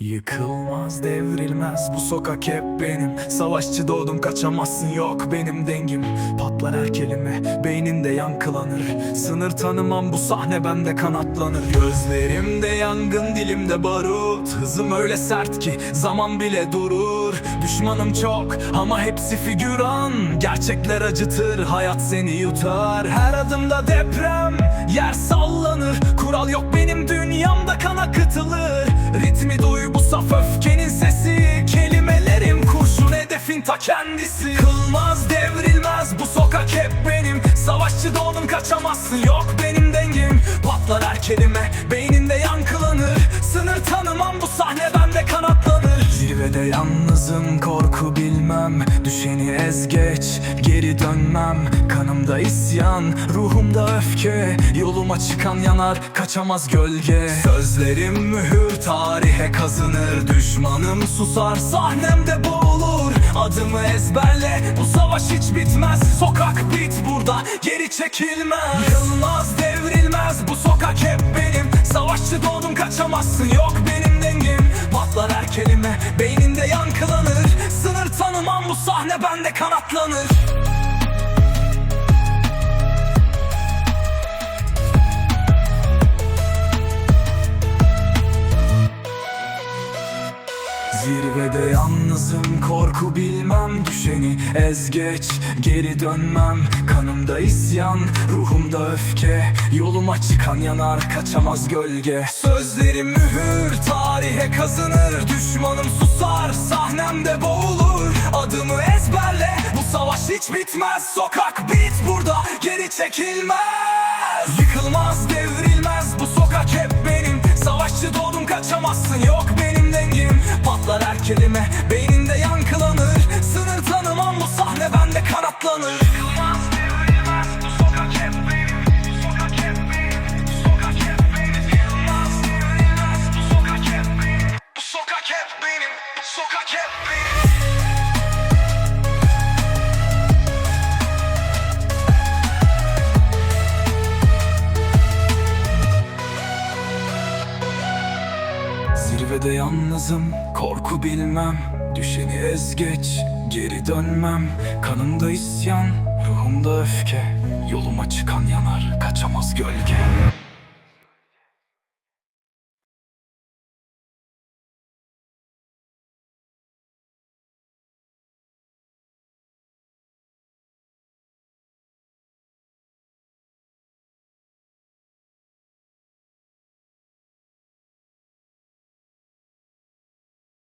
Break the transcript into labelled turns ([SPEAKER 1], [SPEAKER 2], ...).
[SPEAKER 1] Yıkılmaz devrilmez. Bu sokak hep benim. Savaşçı doğdum kaçamazsın. Yok benim dengim. Patlar her kelime. Beyninde yankılanır. Sınır tanımam. Bu sahne bende kanatlanır. Gözlerimde yangın dilimde barut. Hızım öyle sert ki zaman bile durur. Düşmanım çok ama hepsi figüran. Gerçekler acıtır. Hayat seni yutar. Her adımda deprem. Yer sallanır. Kural yok benim. Dünyamda kan akıtılır Ritmi duy bu saf öfkenin sesi. Kelimelerim kurşun hedefin ta kendisi. Kılmaz devrilmez bu sokak hep benim. Savaşçı doğdum kaçamazsın. Yok benim dengim Patlar her kelime beyninde yankılanır. Sınır tanımam bu sahne Zirvede yalnızım korku bilmem. Düşeni ez geç geri dönmem. Kanımda isyan ruhumda öfke. Yoluma çıkan yanar kaçamaz gölge. Sözlerim mühür tarihe kazınır. Düşmanım susar sahnemde boğulur. Adımı ezberle bu savaş hiç bitmez. Sokak bit burada geri çekilmez. Yılmaz devrilmez bu sokak hep benim. Savaşçı doğdum kaçamazsın yok benim dengim Patlar her kelime Sınır tanımam bu sahne bende kanatlanır. Zirvede yalnızım korku bilmem. Düşeni ez geç geri dönmem. Kanımda isyan ruhumda öfke. Yoluma çıkan yanar kaçamaz gölge. Sözlerim mühür tarihe kazınır. Düşmanım susar sahnemde boğulur Adımı ezberle. Bu savaş hiç bitmez. Sokak bit burada. Geri çekilmez. Yıkılmaz devrilmez. Bu sokak hep benim. Savaşçı doğdum kaçamazsın. Yok benim dengim. Patlar her kelime. Beyninde yankılanır. Sınır tanımam. Bu sahne bende kanatlanır. Yıkılmaz devrilmez. Bu sokak hep benim. Bu sokak hep benim. Bu sokak hep benim. Bu sokak hep benim Zirvede yalnızım, korku bilmem. Düşeni ez geç, geri dönmem. Kanımda isyan, ruhumda öfke. Yoluma çıkan yanar, kaçamaz gölge